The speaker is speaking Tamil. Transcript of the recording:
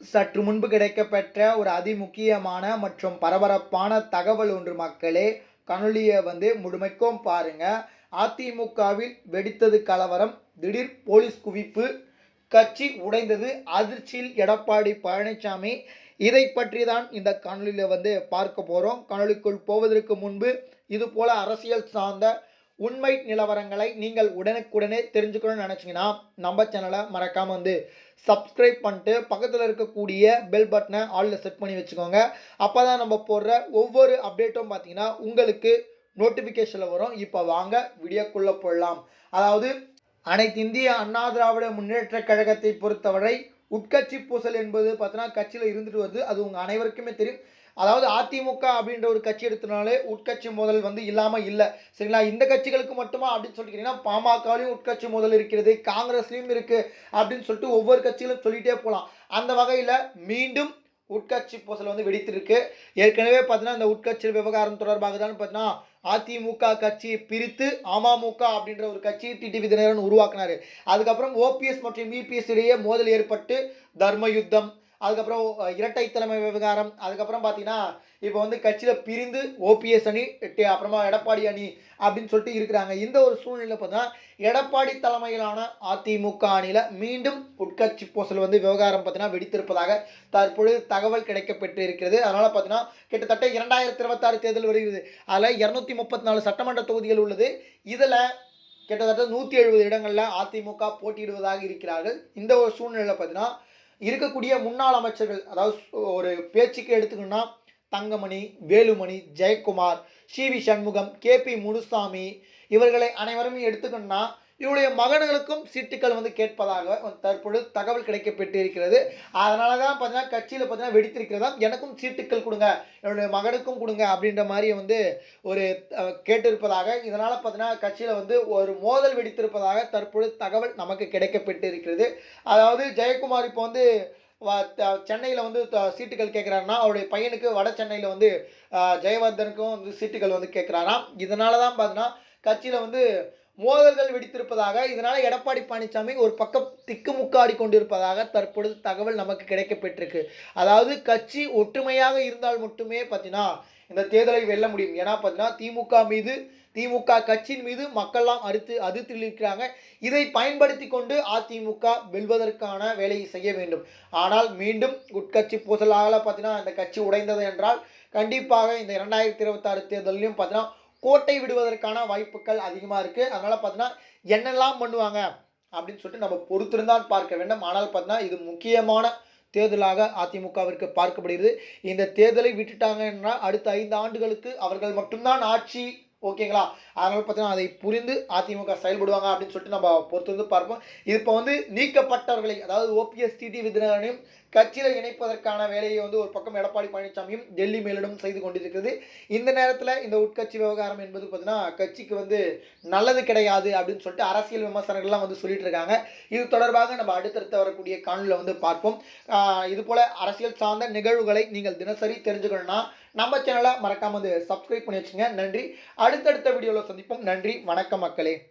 சற்று முன்பு கிடைக்கப்பெற்ற ஒரு அதிமுக்கியமான மற்றும் பரபரப்பான தகவல் ஒன்று மக்களே. கணொலியை வந்து முழுமைக்கும் பாருங்க. அதிமுகவில் வெடித்தது கலவரம் திடீர் போலீஸ் குவிப்பு கட்சி உடைந்தது அதிர்ச்சியில் எடப்பாடி பழனிசாமி. இதை பற்றி தான் இந்த காணொலியில் வந்து பார்க்க போகிறோம் காணொலிக்குள் போவதற்கு முன்பு இது போல அரசியல் சார்ந்த உண்மை நிலவரங்களை நீங்கள் உடனுக்குடனே தெரிஞ்சுக்கணும்னு நினச்சிங்கன்னா நம்ம சேனலை மறக்காமல் வந்து சப்ஸ்கிரைப் பண்ணிட்டு பக்கத்தில் இருக்கக்கூடிய பெல் பட்டனை ஆளில் செட் பண்ணி வச்சுக்கோங்க. அப்போ தான் நம்ம போடுற ஒவ்வொரு அப்டேட்டும் பார்த்தீங்கன்னா உங்களுக்கு நோட்டிஃபிகேஷனில் வரும். இப்போ வாங்க வீடியோக்குள்ளே போடலாம் அதாவது அனைத்து இந்திய அண்ணா திராவிட முன்னேற்ற கழகத்தை பொறுத்தவரை உட்கட்சி பூசல் என்பது பார்த்தீங்கன்னா கட்சியில் இருந்துட்டு வருது. அது உங்கள் அனைவருக்குமே தெரியும். அதாவது அதிமுக அப்படின்ற ஒரு கட்சி எடுத்தனாலே உட்கட்சி மோதல் வந்து இல்லாமல் இல்லை. சரிங்களா? இந்த கட்சிகளுக்கு மட்டுமா அப்படின்னு சொல்லிட்டீங்கன்னா பாமகலையும் உட்கட்சி மோதல் இருக்கிறது காங்கிரஸ்லையும் இருக்குது அப்படின்னு சொல்லிட்டு ஒவ்வொரு கட்சிகளும் சொல்லிகிட்டே போகலாம் அந்த வகையில் மீண்டும் உட்கட்சி பூசல் வந்து வெடித்திருக்கு. ஏற்கனவே பார்த்தீங்கன்னா இந்த உட்கட்சி விவகாரம் தொடர்பாக தான் பார்த்தீங்கன்னா அதிமுக கட்சி பிரித்து அமமுக அப்படின்ற ஒரு கட்சி டிடிவி தினகரன் உருவாக்குனாரு. அதுக்கப்புறம் ஓபிஎஸ் மற்றும் இபிஎஸ் இடையே மோதல் ஏற்பட்டு தர்ம யுத்தம் அதுக்கப்புறம் இரட்டை தலைமை விவகாரம். அதுக்கப்புறம் பார்த்தீங்கன்னா இப்போ வந்து கட்சியில் பிரிந்து ஓபிஎஸ் அணி அப்புறமா எடப்பாடி அணி அப்படின்னு சொல்லிட்டு இருக்கிறாங்க. இந்த ஒரு சூழ்நிலை பார்த்தீங்கன்னா எடப்பாடி தலைமையிலான அதிமுக அணியில் மீண்டும் உட்கட்சி பூசல் வந்து விவகாரம் பார்த்தீங்கன்னா வெடித்திருப்பதாக தற்பொழுது தகவல் கிடைக்கப்பெற்று இருக்கிறது அதனால் பார்த்தீங்கன்னா கிட்டத்தட்ட இரண்டாயிரத்தி இருபத்தாறு தேர்தல் வருகிறது. அதில் இரநூத்தி முப்பத்தி நாலு சட்டமன்ற தொகுதிகள் உள்ளது. இதில் கிட்டத்தட்ட நூற்றி எழுபது இடங்களில் அதிமுக போட்டியிடுவதாக இருக்கிறார்கள். இந்த ஒரு சூழ்நிலையில் பார்த்தீங்கன்னா இருக்கக்கூடிய முன்னாள் அமைச்சர்கள் அதாவது ஒரு பேச்சுக்கு எடுத்துக்கணும்னா Thangamani Velumani Jayakumar C V Shanmugam K P Munusamy இவர்களை அனைவரும் எடுத்துக்கணும்னா இவருடைய மகன்களுக்கும் சீட்டுக்கள் வந்து கேட்பதாக தற்பொழுது தகவல் கிடைக்கப்பட்டு இருக்கிறது அதனால தான் பார்த்தீங்கன்னா கட்சியில் பார்த்தீங்கன்னா வெடித்திருக்கிறதா எனக்கும் சீட்டுக்கள் கொடுங்க என்னுடைய மகனுக்கும் கொடுங்க அப்படின்ற மாதிரி வந்து ஒரு கேட்டிருப்பதாக. இதனால் பார்த்தீங்கன்னா கட்சியில் வந்து ஒரு மோதல் வெடித்திருப்பதாக தற்பொழுது தகவல் நமக்கு கிடைக்கப்பட்டு இருக்கிறது அதாவது ஜெயக்குமார் இப்போ வந்து சென்னையில் வந்து த- சீட்டுகள் கேட்குறாருன்னா அவருடைய பையனுக்கு வட சென்னையில் வந்து ஜெயவர்தனுக்கும் வந்து சீட்டுகள் வந்து கேட்குறாராம். இதனால தான் பார்த்தீங்கன்னா கட்சியில் வந்து மோதல்கள் வெடித்திருப்பதாக இதனால் எடப்பாடி பழனிசாமி ஒரு பக்கம் திக்குமுக்காடி கொண்டிருப்பதாக தற்பொழுது தகவல் நமக்கு கிடைக்கப்பெற்றிருக்கு. அதாவது கட்சி ஒற்றுமையாக இருந்தால் மட்டுமே பார்த்தீங்கன்னா இந்த தேர்தலை வெல்ல முடியும். ஏன்னா பார்த்தீங்கன்னா திமுக மீது திமுக கட்சியின் மீது மக்கள்லாம் அறுத்து அதிர்த்தில் இருக்கிறாங்க. இதை பயன்படுத்தி கொண்டு அதிமுக வெல்வதற்கான வேலையை செய்ய வேண்டும். ஆனால் மீண்டும் உட்கட்சி பூசலாக பார்த்தீங்கன்னா அந்த கட்சி உடைந்தது என்றால் கண்டிப்பாக இந்த இரண்டாயிரத்தி இருபத்தாறு தேர்தலையும் பார்த்தீங்கன்னா கோட்டை விடுவதற்கான வாய்ப்புகள் அதிகமாக இருக்குது அதனால் பார்த்தீங்கன்னா என்னெல்லாம் பண்ணுவாங்க அப்படின்னு சொல்லிட்டு நம்ம பொறுத்திருந்தான் பார்க்க வேண்டும். ஆனால் பார்த்தீங்கன்னா இது முக்கியமான தேர்தலாக அதிமுகவிற்கு பார்க்கப்படுகிறது. இந்த தேர்தலை விட்டுட்டாங்கன்னா அடுத்த ஐந்து ஆண்டுகளுக்கு அவர்கள் மட்டும்தான் ஆட்சி ஓகேங்களா? அதனால் பார்த்தீங்கன்னா அதை புரிந்து அதிமுக செயல்படுவாங்க அப்படின்னு சொல்லிட்டு நம்ம பொறுத்து வந்து பார்ப்போம். இப்போ வந்து நீக்கப்பட்டவர்களை அதாவது ஓபிஎஸ் டிடி விதினரையும் கட்சியில் இணைப்பதற்கான வேலையை வந்து ஒரு பக்கம் எடப்பாடி பழனிசாமியும் டெல்லி மேலிடம் செய்து கொண்டிருக்கிறது. இந்த நேரத்தில் இந்த உட்கட்சி விவகாரம் என்பது பார்த்தீங்கன்னா கட்சிக்கு வந்து நல்லது கிடையாது அப்படின்னு சொல்லிட்டு அரசியல் விமர்சனங்கள்லாம் வந்து சொல்லிட்டு இருக்காங்க. இது தொடர்பாக நம்ம அடுத்தடுத்து வரக்கூடிய காணொலியில் வந்து பார்ப்போம். இதுபோல் இது அரசியல் சார்ந்த நிகழ்வுகளை நீங்கள் தினசரி தெரிஞ்சுக்கணும்னா நம்ம சேனலை மறக்காம வந்து சப்ஸ்கிரைப் பண்ணி வச்சுங்க நன்றி. அடுத்தடுத்த வீடியோவில் சந்திப்போம். நன்றி. வணக்கம் மக்களே.